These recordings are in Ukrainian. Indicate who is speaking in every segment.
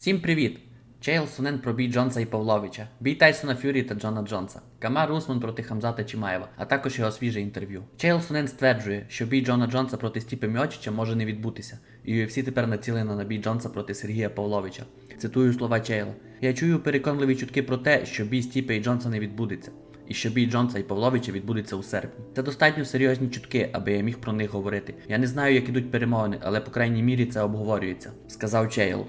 Speaker 1: Всім привіт! Чейл Сунен про бій Джонса і Павловича, бій Тайсона Фюрі та Джона Джонса, Камар Усман проти Хамзата Чимаєва, а також його свіже інтерв'ю. Чейл Сунен стверджує, що бій Джона Джонса проти Стіпи Мьочича може не відбутися, і UFC тепер націлено на бій Джонса проти Сергія Павловича. Цитую слова Чейла. Я чую переконливі чутки про те, що бій Стіпи і Джонса не відбудеться. І що бій Джонса і Павловича відбудеться у серпні. Це достатньо серйозні чутки, аби я міг про них говорити. Я не знаю, як ідуть перемовини, але по крайній мірі це обговорюється, сказав Чейл.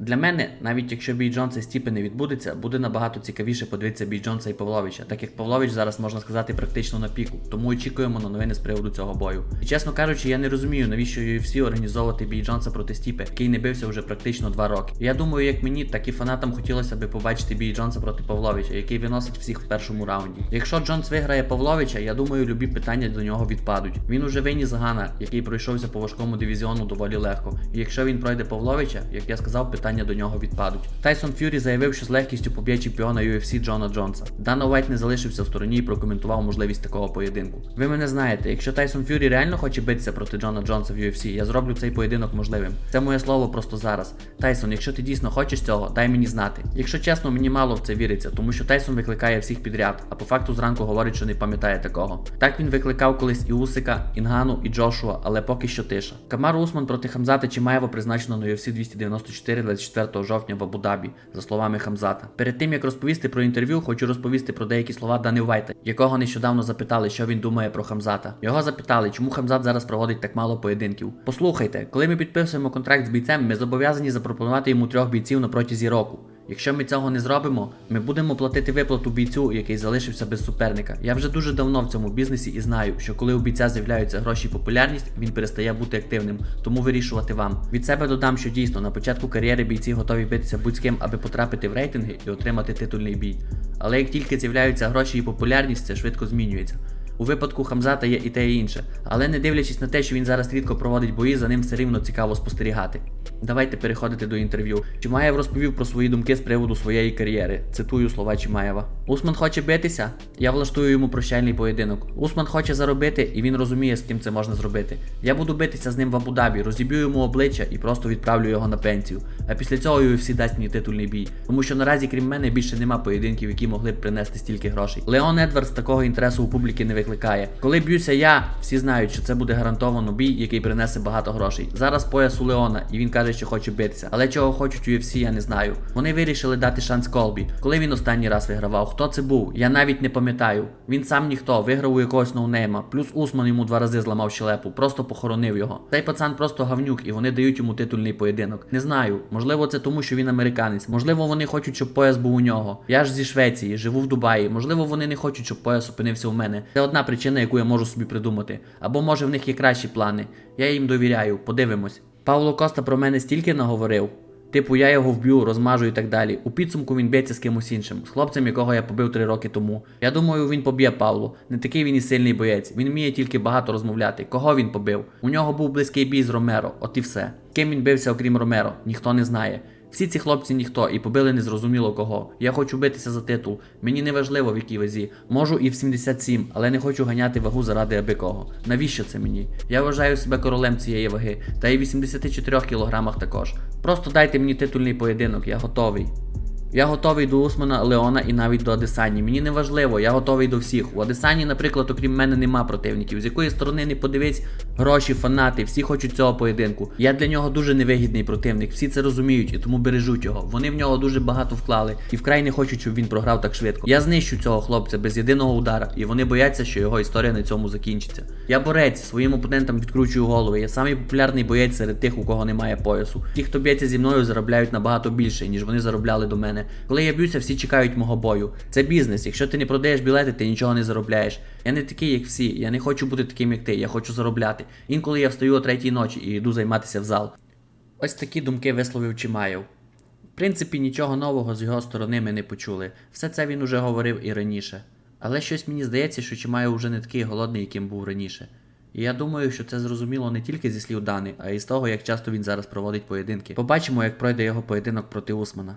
Speaker 1: Для мене, навіть якщо бій Джонса і Стіпи не відбудеться, буде набагато цікавіше подивитися бій Джонса і Павловича, так як Павлович зараз можна сказати практично на піку, тому очікуємо на новини з приводу цього бою. І чесно кажучи, я не розумію, навіщо UFC організовувати бій Джонса проти Стіпи, який не бився вже практично два роки. Я думаю, як мені, так і фанатам хотілося би побачити бій Джонса проти Павловича, який виносить всіх в першому раунді. Якщо Джонс виграє Павловича, я думаю, любі питання до нього відпадуть. Він уже виніс Гана, який пройшовся по важкому дивізіону доволі легко. І якщо він пройде Павловича, як я сказав, питання до нього відпадуть. Тайсон Ф'юрі заявив, що з легкістю поб'є чемпіона UFC Джона Джонса. Дана Уайт не залишився в стороні і прокоментував можливість такого поєдинку. Ви мене знаєте, якщо Тайсон Ф'юрі реально хоче битися проти Джона Джонса в UFC, я зроблю цей поєдинок можливим. Це моє слово просто зараз. Тайсон, якщо ти дійсно хочеш цього, дай мені знати. Якщо чесно, мені мало в це віриться, тому що Тайсон викликає всіх підряд, а по факту зранку говорить, що не пам'ятає такого. Так він викликав колись і Усика, Інгану, і Джошуа, але поки що тиша. Камар Усман проти Хамзата Чимаєва призначено на UFC 294 24 жовтня в Абу-Дабі, за словами Хамзата. Перед тим як розповісти про інтерв'ю, хочу розповісти про деякі слова Дани Вайта, якого нещодавно запитали, що він думає про Хамзата. Його запитали, чому Хамзат зараз проводить так мало поєдинків. Послухайте, коли ми підписуємо контракт з бійцем, ми зобов'язані запропонувати йому трьох бійців на протязі року. Якщо ми цього не зробимо, ми будемо платити виплату бійцю, який залишився без суперника. Я вже дуже давно в цьому бізнесі і знаю, що коли у бійця з'являються гроші і популярність, він перестає бути активним, тому вирішувати вам. Від себе додам, що дійсно на початку кар'єри бійці готові битися будь-ким, аби потрапити в рейтинги і отримати титульний бій. Але як тільки з'являються гроші і популярність, це швидко змінюється. У випадку Хамзата є і те і інше, але не дивлячись на те, що він зараз рідко проводить бої, за ним все рівно цікаво спостерігати. Давайте переходити до інтерв'ю. Чимаєв розповів про свої думки з приводу своєї кар'єри. Цитую слова Чимаєва. Усман хоче битися? Я влаштую йому прощальний поєдинок. Усман хоче заробити, і він розуміє, з ким це можна зробити. Я буду битися з ним в Абу-Дабі, розіб'ю йому обличчя і просто відправлю його на пенсію. А після цього UFC дасть мені титульний бій. Тому що наразі, крім мене, більше нема поєдинків, які могли б принести стільки грошей. Леон Едвардс такого інтересу у публіки не викликає. Коли б'юся я, всі знають, що це буде гарантовано бій, який принесе багато грошей. Зараз пояс у Леона, і він каже, що хоче битися. Але чого хочуть UFC, я не знаю. Вони вирішили дати шанс Колбі. Коли він останній раз вигравав? Хто це був? Я навіть не пам'ятаю. Він сам ніхто, виграв у якогось ноунейма. Плюс Усман йому два рази зламав щелепу, просто похоронив його. Цей пацан просто гавнюк, і вони дають йому титульний поєдинок. Не знаю. Можливо, це тому, що він американець. Можливо, вони хочуть, щоб пояс був у нього. Я ж зі Швеції, живу в Дубаї. Можливо, вони не хочуть, щоб пояс опинився у мене. Це одна причина, яку я можу собі придумати. Або може в них є кращі плани. Я їм довіряю, подивимось. Павло Коста про мене стільки наговорив. Типу, я його вб'ю, розмажу і так далі. У підсумку він б'ється з кимось іншим, з хлопцем, якого я побив три роки тому. Я думаю, він поб'є Павло. Не такий він і сильний боєць. Він вміє тільки багато розмовляти. Кого він побив? У нього був близький бій з Ромеро, от і все. Ким він бився, окрім Ромеро, ніхто не знає. Всі ці хлопці ніхто і побили незрозуміло кого. Я хочу битися за титул. Мені не важливо в якій вазі. Можу і в 77, але не хочу ганяти вагу заради аби кого. Навіщо це мені? Я вважаю себе королем цієї ваги, та й 84 кілограмах також. Просто дайте мені титульний поєдинок, я готовий. Я готовий до Усмана, Леона і навіть до Адесані. Мені не важливо, я готовий до всіх. У Адесані, наприклад, окрім мене, нема противників. З якої сторони не подивись, гроші, фанати, всі хочуть цього поєдинку. Я для нього дуже невигідний противник, всі це розуміють і тому бережуть його. Вони в нього дуже багато вклали і вкрай не хочуть, щоб він програв так швидко. Я знищу цього хлопця без єдиного удара, і вони бояться, що його історія на цьому закінчиться. Я борець, своїм опонентам відкручую голови. Я самий популярний боєць серед тих, у кого немає поясу. Ті, хто б'ється зі мною, заробляють набагато більше, ніж вони заробляли до мене. Коли я б'юся, всі чекають мого бою. Це бізнес. Якщо ти не продаєш білети, ти нічого не заробляєш. Я не такий, як всі. Я не хочу бути таким, як ти. Я хочу заробляти. Інколи я встаю о третій ночі і йду займатися в зал. Ось такі думки висловив Чимаєв. В принципі, нічого нового з його сторони ми не почули. Все це він уже говорив і раніше. Але щось мені здається, що Чимаєв вже не такий голодний, яким був раніше. І я думаю, що це зрозуміло не тільки зі слів Дани, а й з того, як часто він зараз проводить поєдинки. Побачимо, як пройде його поєдинок проти Усмана.